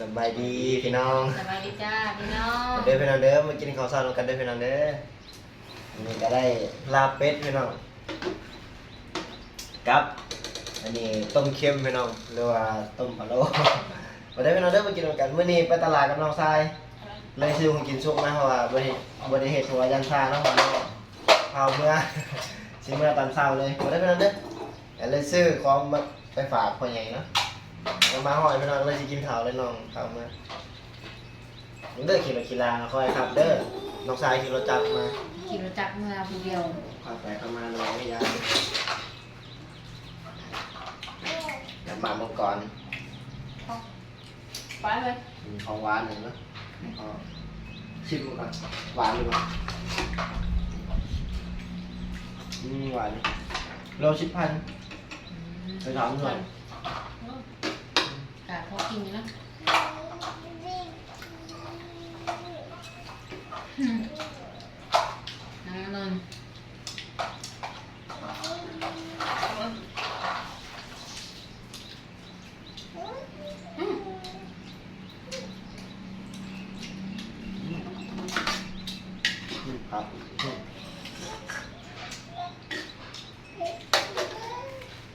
สบายดีพี่น้องสบายดีจ้าพี่น้องเด้อพี่น้องเด้อมากินข้าวซอยกันเด้อพี่น้องเด้ออันนี้ก็ได้ลาบเป็ดพี่น้องกับอันนี้ต้มเค็มพี่น้องหรือว่าต้มพะโล้มาได้อพี่น้องเด้อมากินกันมื้อนี้ไปตลาดกับน้องทรายเลยซื้อของกินสุกนะเพราะว่าบ่ได้บ่ได้เฮ็ดหัวยันชาเนาะเพราะว่าเผาเมื่อสิเมื่อตอนเช้าเลยมาได้อพี่น้องเด้อแต่เลยซื้อของมาไปฝากพ่อใหญ่เนาะ เอามาห่อยพี่น้องเลยสิกินข้าวเลยน้องข้าวเมื่อมึงเด้อขี่รถขี่ลาคอยครับ เด้อน้องชายขี่รถจักรมาขี่รถจักรเมื่อผู้เดียวขับไปเข้ามาน้องไม่ยากเดี๋ยวมามังกรไปเลยมีของหวานหนึ่งเนอะเอาชิมมันก่อนหวานหรือเปล่าอืมหวานโลชิบพันไปถามหน่อย กะ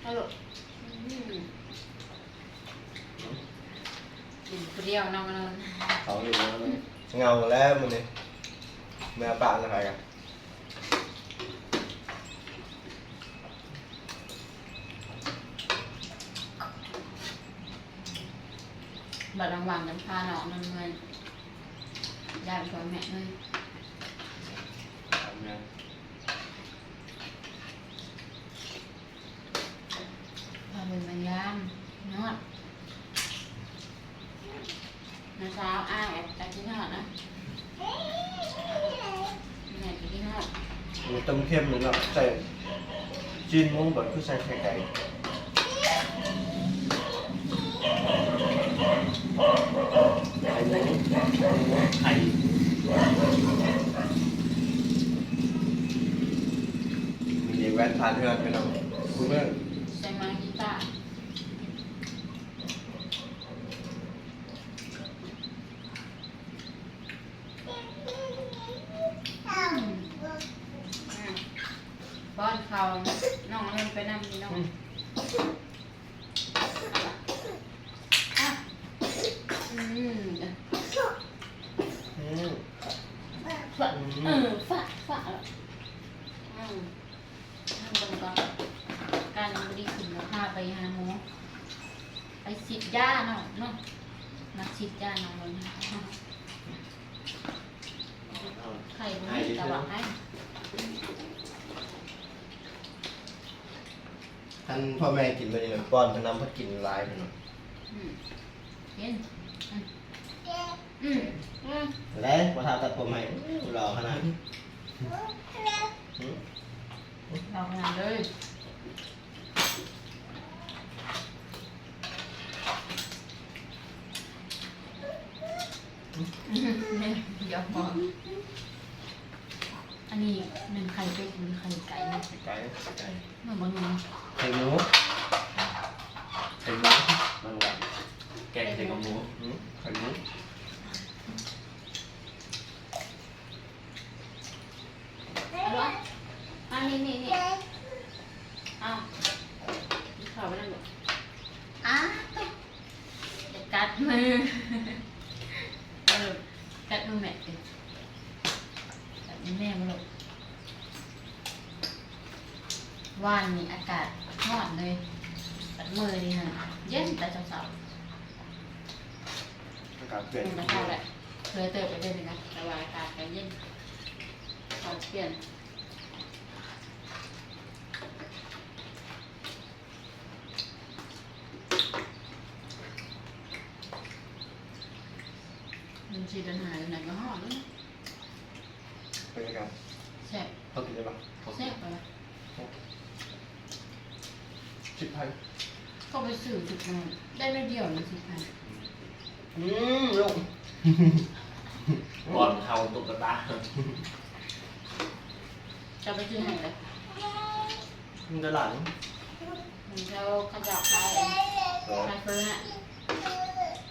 เขา กินอยู่นะน้ำนนท์อืมครับอืมฮัลโหลกินผู้เดียวน้องนนท์เขาอยู่แล้วเงาแล้วมันนี่เมื่อปากอะไรกันบัดรางวัลกันพาน้องนนท์เงินยายเป็นคนแม่เลย ทำงาน พาเป็นบรรยามนอดนะเช้าอ้ายแอบไปที่นอดนะแม่ไปที่นอดมีต้มเค็มหรือแบบใส่จีนมุ้งแบบคือใส่ไข่ไก่ไข่หมูไข่มีเด็กแว่นพาเพื่อนไปน้องคุณเพื่อน ใส่ไม้กีตาร์อืมป้อนเขาน้องเล่นไปนั่งนี่น้องอะอืม อืม ฝะ เออฝะฝะแล้วอืมนั่งบนก่อนการยังไม่ได้ขึ้นแล้วพาไปหาหมอไปฉีดยาเนาะเนาะมาฉีดยาน้องเลยไข่บุ้ยกระบอกให้ท่านพ่อแม่กินไปเลยป้อนพนำพัดกินหลายไปหน่อยอืมเห็นอืม อืมอืมแล้วมาทาตัดผมให้รอขนาดนี้อืมเรางานเลยเนี่ยเดี๋ยวพออันนี้หนึ่งไข่เป็ดหรือไข่ไก่เนี่ยไก่ไก่เหมือนบางอย่างไข่หมูไข่หมูบางวันแกงไข่กับหมูอืมไข่หมู เอาวะอันนี้นี่นี่เอาข่าวไปนั่นหรออ้าตุ๊กเดี๋ยวกัดมือเออกัดมือแม่ดิกัดมือ แม่มาลูกวานนี่อากาศร้อนเลยกัดมือนี่ฮะเย็นแต่เช้าอากาศเปๆลี่ยนมันจะเข้าแหละเคยเติบไปเรื่อยๆนะแต่ว่าอากาศก็เย็นเขาเปลี่ยนมันชีดันหายไหนก็หอมแล้วนะ เป็นยังไงแซ่บเขากินได้ปะแซ่บไปละชิบไทยก็ไปสื่อจุดนึงได้ไม่เดียวนะสิค่ะอืมลูกบอลเขาตุ๊กตาจะไปซื้อไหนเลยมันจะหลังมันจะขยับไปสองไปเฟิร์นอะ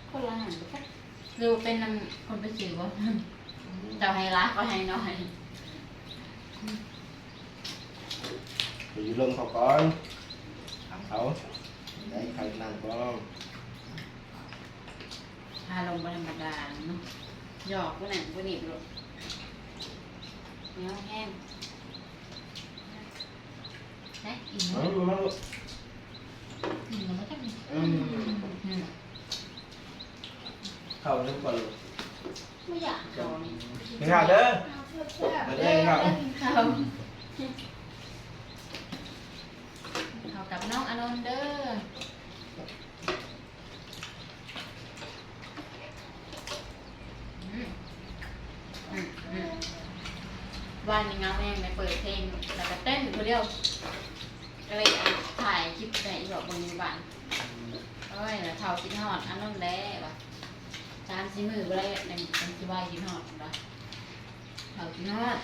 คนละหันไปดูเป็นนำคนไปสื่อว่า เจ้าให้รักก็ให้น้อยไปอยู่ลมเขาก่อนถามเขาได้ใครนั่งก่อนพาลงไปธรรมดาเนาะหยอกก็หนังก็หนีบลูกเนื้อแห้งนะอิ่มเอามั้ยมาลูกอิ่มแล้วก็มีอืมอืมเข้านึกก่อนลูกไม่อยากเอา นี่ไม่ขาดเด้อมาเด้อครับเขาเขากับน้องอานนท์เด้ออืมอืมอืมวันนี้เงาแม่งไปเปิดเพลงแล้วก็เต้นคนเดียวก็เลยเอาถ่ายคลิปในอีบอกบนบ้านโอ้ยแล้วเท่าสิฮอดอันนั้นแหล้วว่ะจานสิมือบ่ได้ในในสิว่าสิฮอดว่ะ เท่าสิฮอด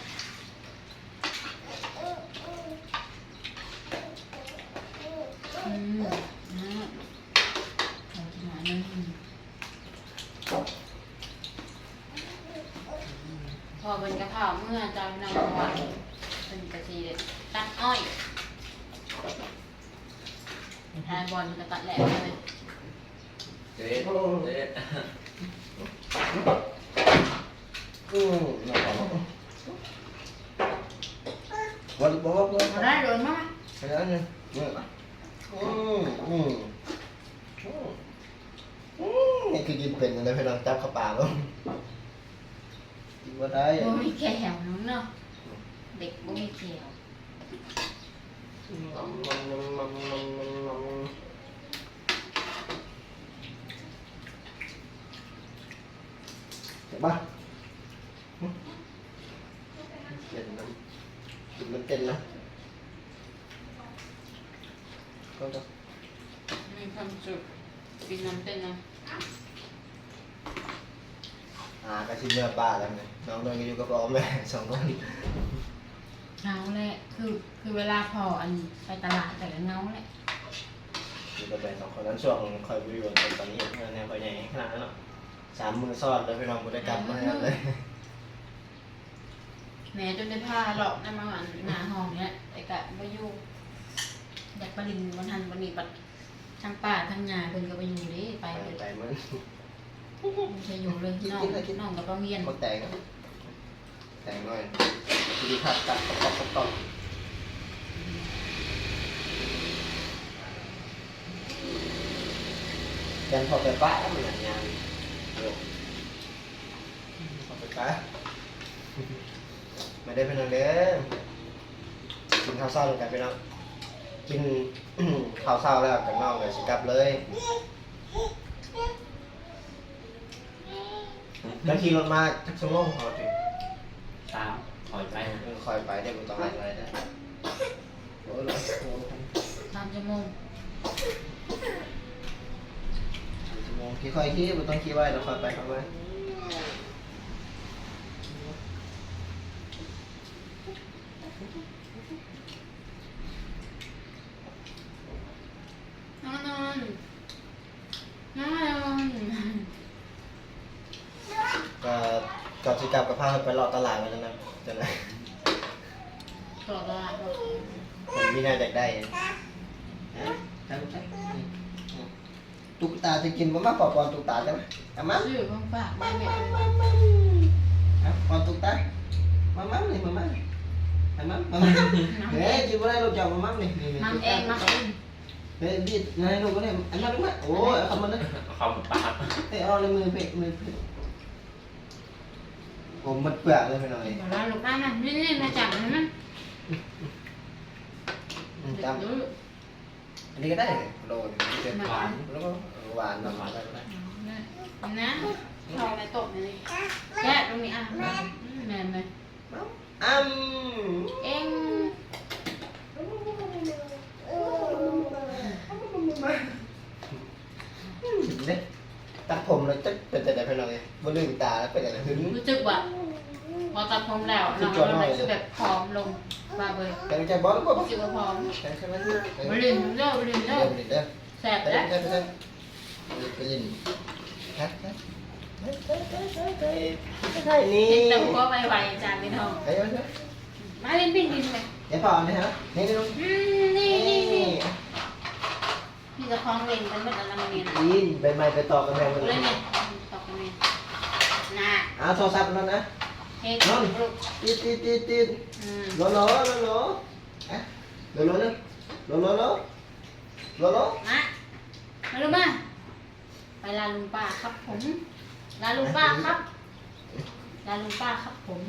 อืมนะเอาที่หน่อยนึงพอเป็นกระเพราเมื่อจำนำว่าเป็นกระชีตัดอ้อยทานบอลมันจะตัดแหลกเลย เด็ดเด็ด อืมน่าขอวันบอกว่าบอก มาได้โดนมั้ย ไปแล้วเนี่ยเนี่ยอืมอืมอืมอืมนี่คือกินเป็นอะไรพี่น้องจับเข้าปากแล้ว กินว่าได้บ่มีแขวน้องเนาะเด็กบ่มีแขวมันมันมันมันมันมันเห็นปะเจ็นนะกินมันเจ็นนะก็จะมีความสุขกินน้ำเต้นนะ อ่ากระชิบเนื้อปลาแล้วไงน้องนอนก็อยู่กับพ่อแม่สองคนเงาแหละคือคือเวลาพออันไปตลาดแต่ละเงาแหละอยู่กับแม่สองคนนั้นช่วงคอยวิวตอนนี้เงินแนวคอยใหญ่ขนาดนั้นเนาะสามมือซ้อนเลยพี่น้องบุได้กลับมาเลยแหม่จนได้ผ้าหลอกนั่นมาหวานหน้าห้องเนี้ยแต่กะไม่อยู่อยากปรินวันทันวันนี้บัดทั้งป่าทั้งยาเพิ่นก็ไปอยู่เดิไปไปเลยไปมัน ไม่ใช่อยู่เลยน้องน้องก็ต้องเรียนเขาแต่งแต่งหน่อยดีครับตัดตอกตอกตอกยันพอไปป้ามันอย่างงานเดี๋ยวพอไปป้าไม่ได้เป็นอะไรกินข้าวเศร้าด้วยกันไปน้องกินข้าวเศร้าแล้วกับน้องเลยสิกลับเลย แล้วขี่รถมาทักชั่วโมงพอถึงตามถอยไปคอยไปได้บุตรอะไรนะโอ้ยสามชั่วโมงชั่วโมงขี่คอยขี่บุตรต้องขี่ไว้แล้วคอยไปคอยไป นอนนอนนอนนอน ก็ก่อนสิกลับกับพา ไปรอตลาดไปแล้วนะจะไหนต่อตลาดบอกผมมีน่าอยากได้ตุ๊กตาจะกินบ่มากกว่าก่อนตุ๊กตาใช่ไหมเอามาซื้อของฝากแม่แม่เอาก่อนตุ๊กตามามั่งนี่มามั่งเอามั่งมามั่งเฮ้ยจิบอะไรลูกเจ้ามามั่งนี่นี่มังเองมังเองเฮ้ยดินายลูกก็ได้อันนั้นลูกไหมโอ้ยเอาคำมันนะคำปากเอ้ยเอาเลยมือเปะมือเปะ ผมมันเปลือกเลยไปหน่อยบอกว่าลูกบ้านน่ะนี่นี่มาจับมันมันอืมเด็จกดูำอันนี้ก็ได้โรยมันจะหวานแล้วก็หวานหวานอะไรได้นะทองในตกนี่แกะตรงนี้อะแม่แม่แม่อ้ำเองเด็ตัดผมแล้วจะเป็นแต่ไหนไปหน่อยบนลืมตาแล้วเป็นแต่ไหนหึงรู้สึกว่า พอตัดผมแล้วน้องมันคือแบบผอมลงบ้าเบยแกงใจบอลก็บอลรู้สึกว่าผอมแกงใช่ไหมบรินเด้อบรินเดี๋เด้ยอวเดี๋ยวแสบไปแล้วเล่นไปเล่นไปเล่นฮะฮะใช่นี่เป็นตัวหัวไวๆจ้าพี่น้องไอ้เอ้ยมาเล่นบินบินไปเดี๋ยวพอนะฮะนี่นี่อืมนี่นี่นี่พี่จะคล้องเล่นกันหมดแล้วนะมันเนี่ยนะยินใบไม้ไปต่อกันแพงหมดเลเล่ยนเนี่ยตอกกันเนี่ยน่ะเอาโทรศัพท์ นั่นติดติดติดติดอืมโลโลโลโลอะโลโลนึงโลโลโลโลโลมามาลูกมาไปลาลุงป้าครับผมลาลุงป้าครับลาลุงป้าครับผม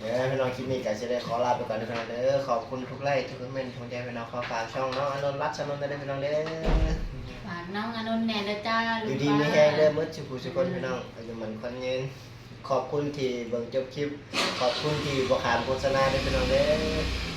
เดี๋ยวพี่น้องคลิปนี้ก็จะได้ขอลาไปก่อนนะพี่น้องเด้อขอบคุณทุกไลค์ทุกคอมเมนต์ทุกใจพี่น้องขอฝากช่องน้องอานนท์รัชนนท์ได้พี่น้องเด้อฝากน้องอนุนแน่นะจ้าอยู่ดีป้ามีแห้งเด้อมืดสุขุสุคนพี่น้องอายุมันคนยืน ขอบคุณที่เบิ่งจบคลิป ขอบคุณที่บ่ขามโฆษณาได้อพี่น้องเด้อ